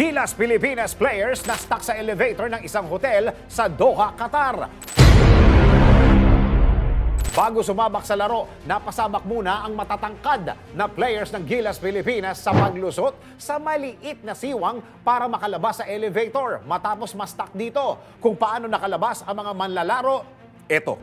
Gilas Pilipinas players na stuck sa elevator ng isang hotel sa Doha, Qatar. Bago sumabak sa laro, napasabak muna ang matatangkad na players ng Gilas Pilipinas sa paglusot sa maliit na siwang para makalabas sa elevator matapos ma-stuck dito. Kung paano nakalabas ang mga manlalaro, eto.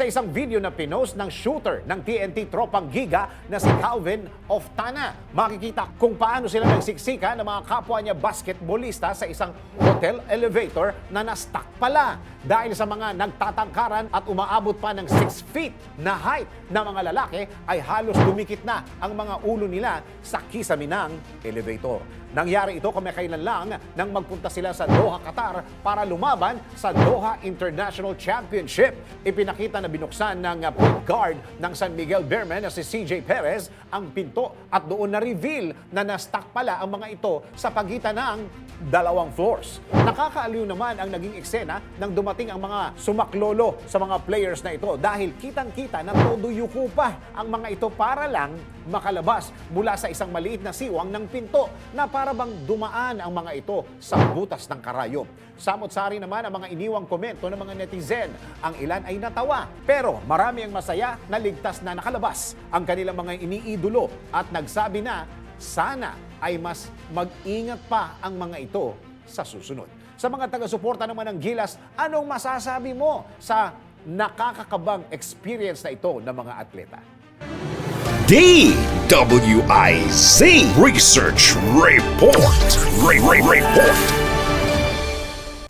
Sa isang video na pinost ng shooter ng TNT Tropang Giga na si Calvin Oftana, makikita kung paano sila nagsiksika ng mga kapwa niya basketballista sa isang hotel elevator na na-stuck pala dahil sa mga nagtatangkaran at umaabot pa ng 6 feet na height na mga lalaki ay halos dumikit na ang mga ulo nila sa kisame ng elevator. Nangyari ito kamakailan lang nang magpunta sila sa Doha, Qatar para lumaban sa Doha International Championship. Ipinakita na binuksan ng point guard ng San Miguel Bearman na si CJ Perez ang pinto at doon na-reveal na na-stuck pala ang mga ito sa pagitan ng dalawang floors. Nakakaaliw naman ang naging eksena nang dumating ang mga sumaklolo sa mga players na ito dahil kitang-kita na todo yuko pa ang mga ito para lang makalabas mula sa isang maliit na siwang ng pinto na para bang dumaan ang mga ito sa butas ng karayom. Samot-sari naman ang mga iniwang komento ng mga netizen. Ang ilan ay natawa, pero marami ang masaya na ligtas na nakalabas ang kanilang mga iniidolo at nagsabi na sana ay mas mag-ingat pa ang mga ito sa susunod. Sa mga taga-suporta naman ng Gilas, anong masasabi mo sa nakakakabang experience na ito ng mga atleta? DWIZ Research Report. Re- Re- Report.